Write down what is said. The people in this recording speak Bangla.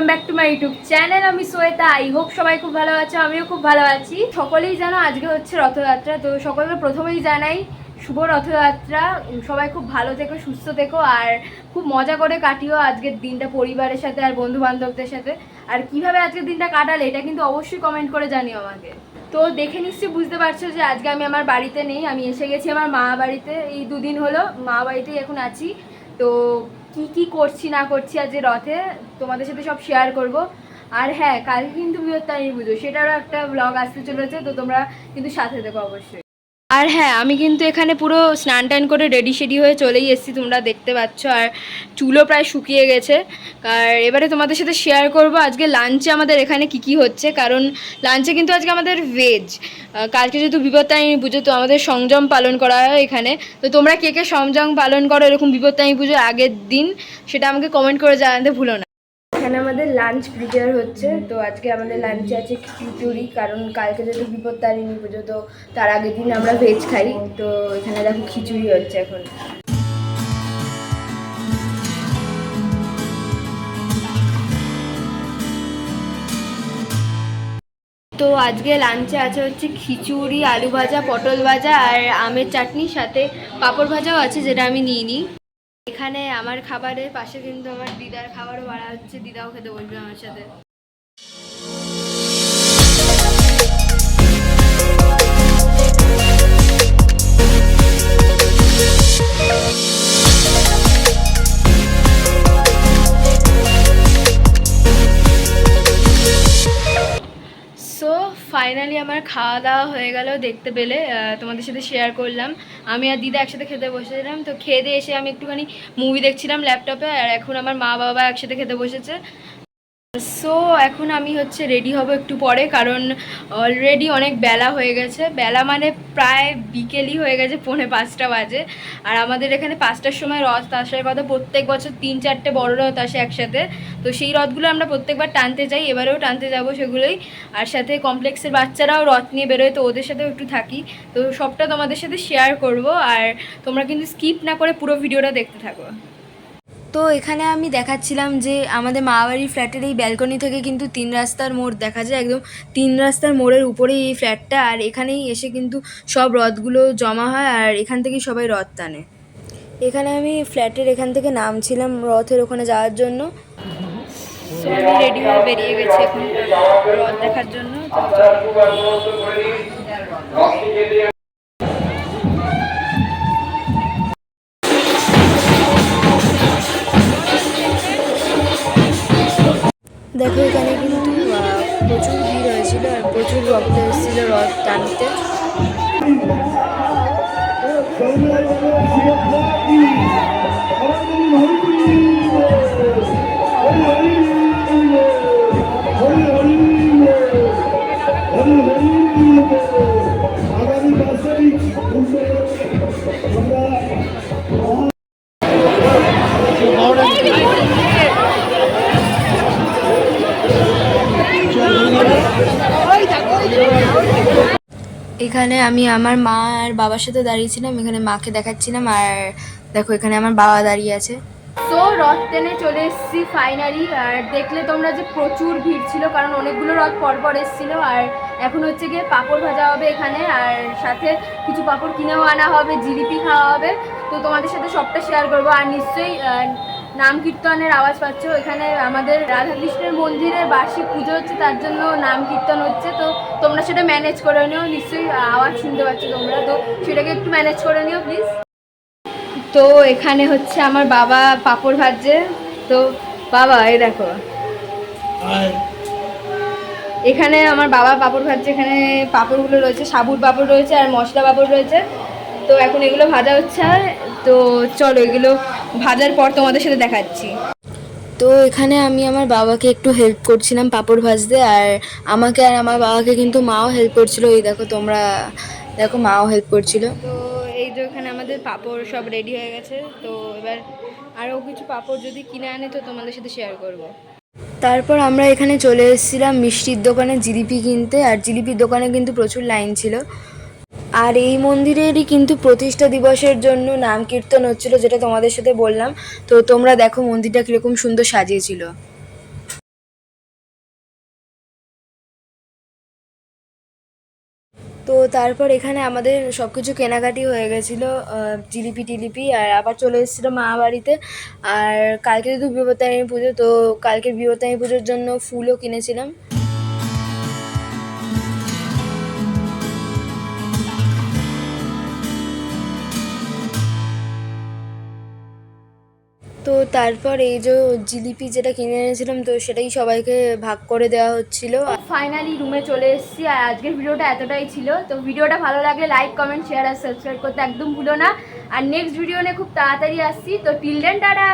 Welcome back to my YouTube channel আমি সোয়েতা আই হোপ সবাই খুব ভালো আছে, আমিও খুব ভালো আছি। সকলেই জানো আজকে হচ্ছে রথযাত্রা, তো সকলকে প্রথমেই জানাই, শুভ রথযাত্রা। সবাই খুব ভালো থেকো, সুস্থ থেকো, আর খুব মজা করে কাটিও আজকের দিনটা পরিবারের সাথে আর বন্ধু বান্ধবদের সাথে। আর কীভাবে আজকের দিনটা কাটালে, এটা কিন্তু অবশ্যই কমেন্ট করে জানিও আমাকে। তো দেখে নিশ্চয়ই বুঝতে পারছ যে আজকে আমি আমার বাড়িতে নেই, আমি এসে গেছি আমার মা বাড়িতে, এই দুদিন হলো, মা বাড়িতেই এখন আছি। তো কি কি করছি, না করছি আজ রথে, তোমাদের সাথে সব শেয়ার করব। আর হ্যাঁ কালকে কিন্তু বৃহত্তরী পুজো সেটারও একটা ব্লগ আসতে চলেছে, তো তোমরা কিন্তু সাথে দেখো অবশ্যই। আর হ্যাঁ আমি কিন্তু এখানে পুরো স্নান টান করে রেডি শেডি হয়ে চলেই এসেছি, তোমরা দেখতে পাচ্ছ। আর চুলও প্রায় শুকিয়ে গেছে। আর এবারে তোমাদের সাথে শেয়ার করব, আজকে লাঞ্চে আমাদের এখানে কি কি হচ্ছে? কারণ লাঞ্চে কিন্তু আজকে আমাদের ভেজ কালকে যেহেতু বিপত্তারিণী পুজো, তো আমাদের সংযম পালন করা হয় এখানে। তো তোমরা কে কে সংযম পালন করো এরকম বিপত্তারিণী পুজোর আগের দিন, সেটা আমাকে কমেন্ট করে জানাতে ভুলো না। এখানে আমাদের লাঞ্চ প্রিপেয়ার হচ্ছে, তো আজকে আমাদের লাঞ্চে আছে খিচুড়ি, কারণ কালকে যেহেতু বিপত্তারিণী পুজো, তো তার আগের দিন আমরা ভেজ খাই, তো এখানে দেখো খিচুড়ি হচ্ছে এখন। তো আজকে লাঞ্চে আছে হচ্ছে খিচুড়ি, আলু ভাজা, পটল ভাজা আর আমের চাটনির সাথে পাঁপড় ভাজাও আছে, যেটা আমি নিই নিই এখানে আমার খাবারের পাশে কিন্তু আমার দিদার খাবারও বাড়া হচ্ছে। দিদাও খেতে বলবে আমার সাথে। ফাইনালি আমার খাওয়া দাওয়া হয়ে গেল দেখতে পেলে তোমাদের সাথে শেয়ার করলাম। আমি আর দিদা একসাথে খেতে বসেছিলাম, তো খেয়ে দিয়ে এসে আমি একটুখানি মুভি দেখছিলাম ল্যাপটপে আর এখন আমার মা বাবা একসাথে খেতে বসেছে। সো এখন আমি হচ্ছে রেডি হব একটু পরে, কারণ অলরেডি অনেক বেলা হয়ে গেছে। বেলা মানে প্রায় বিকেলই হয়ে গেছে, পৌনে পাঁচটা বাজে। আর আমাদের এখানে পাঁচটার সময় রথ আসার কথা প্রত্যেক বছর তিন চারটে বড় রথ আসে একসাথে। তো সেই রথগুলো আমরা প্রত্যেকবার টানতে যাই, এবারেও টানতে যাব সেগুলোই। আর সাথে কমপ্লেক্সের বাচ্চারাও রথ নিয়ে বেরোয়, তো ওদের সাথেও একটু থাকি। তো সবটা তোমাদের সাথে শেয়ার করব, আর তোমরা কিন্তু স্কিপ না করে পুরো ভিডিওটা দেখতে থাকো। তো এখানে আমি দেখাচ্ছিলাম যে আমাদের মামাবাড়ির ফ্ল্যাটের এই ব্যালকনি থেকে কিন্তু তিন রাস্তার মোড় দেখা যায় একদম তিন রাস্তার মোড়ের উপরেই এই ফ্ল্যাটটা আর এখানেই এসে কিন্তু সব রথগুলো জমা হয় আর এখান থেকেই সবাই রথ টানে। এখানে আমি ফ্ল্যাটের এখান থেকে নামছিলাম রথের ওখানে যাওয়ার জন্য। রেডি হয়ে বেরিয়ে গেছি এখন রথ দেখার জন্য। দেখো এখানে কিন্তু প্রচুর ভিড় হয়েছিল আর প্রচুর ভক্ত এসেছিল রথ টানতে আগামী এখানে আমি আমার মা আর বাবার সাথে দাঁড়িয়েছিলাম, এখানে মাকে দেখাচ্ছিলাম আর দেখো এখানে আমার বাবা দাঁড়িয়ে আছে। তো রথ টেনে চলে এসেছি ফাইনালি আর দেখলে তোমরা যে প্রচুর ভিড় ছিল, কারণ অনেকগুলো রথ পরপর এসেছিল আর এখন হচ্ছে গিয়ে পাঁপড় ভাজা হবে এখানে আর সাথে কিছু পাঁপড় কিনেও আনা হবে, জিলিপি খাওয়া হবে। তো তোমাদের সাথে সবটা শেয়ার করব আর নিশ্চয়ই নাম কীর্তনের আওয়াজ পাচ্ছ। এখানে আমাদের রাধাকৃষ্ণের মন্দিরের বার্ষিক পুজো হচ্ছে তার জন্য নাম কীর্তন হচ্ছে। তো তোমরা সেটা ম্যানেজ করে নিও নিশ্চয়ই আওয়াজ শুনতে পাচ্ছ তোমরা। তো সেটাকে একটু ম্যানেজ করে নিও প্লিজ তো এখানে হচ্ছে আমার বাবা পাপড় ভাজছে। তো বাবা এই দেখো। এখানে আমার বাবা পাপড় ভাজছে এখানে পাপড়গুলো রয়েছে সাবুর পাপড় রয়েছে আর মশলা পাপড় রয়েছে। তো এখন এগুলো ভাজা হচ্ছে। তো চলো এগুলো ভাজার পর তোমাদের সাথে দেখাচ্ছি। তো এখানে আমি আমার বাবাকে একটু হেল্প করছিলাম পাপড় ভাজতে আর আমাকে আর আমার বাবাকে কিন্তু মাও হেল্প করছিল। এই দেখো তোমরা দেখো মাও হেল্প করছিল। তো এই যে এখানে আমাদের পাপড় সব রেডি হয়ে গেছে তো এবার আরও কিছু পাপড় যদি কিনে আনে তো তোমাদের সাথে শেয়ার করব। তারপর আমরা এখানে চলে এসেছিলাম মিষ্টির দোকানে জিলিপি কিনতে আর জিলিপির দোকানে কিন্তু প্রচুর লাইন ছিল। আর এই মন্দিরেরই কিন্তু প্রতিষ্ঠা দিবসের জন্য নাম কীর্তন হচ্ছিল, যেটা তোমাদের সাথে বললাম। তো তোমরা দেখো মন্দিরটা কীরকম সুন্দর সাজিয়েছিল। তো তারপর এখানে আমাদের সব কিছু কেনাকাটি হয়ে গেছিল জিলিপি টিলিপি, আর আবার চলে এসেছিল মা বাড়িতে। আর কালকে যেহেতু বৃহতারিণী পুজো, তো কালকে বৃহতারিণী পুজোর জন্য ফুলও কিনেছিলাম। তো তারপর এই যে জিলিপি যেটা কিনে এনেছিলাম, তো সেটাই সবাইকে ভাগ করে দেওয়া হচ্ছিল। ফাইনালি রুমে চলে এসেছি, আর আজকের ভিডিওটা এতটাই ছিল। তো ভিডিওটা ভালো লাগলে লাইক কমেন্ট শেয়ার আর সাবস্ক্রাইব করতে একদম ভুলো না। আর নেক্সট ভিডিও নিয়ে খুব তাড়াতাড়ি আসছি। তো টিল দেন টাটা!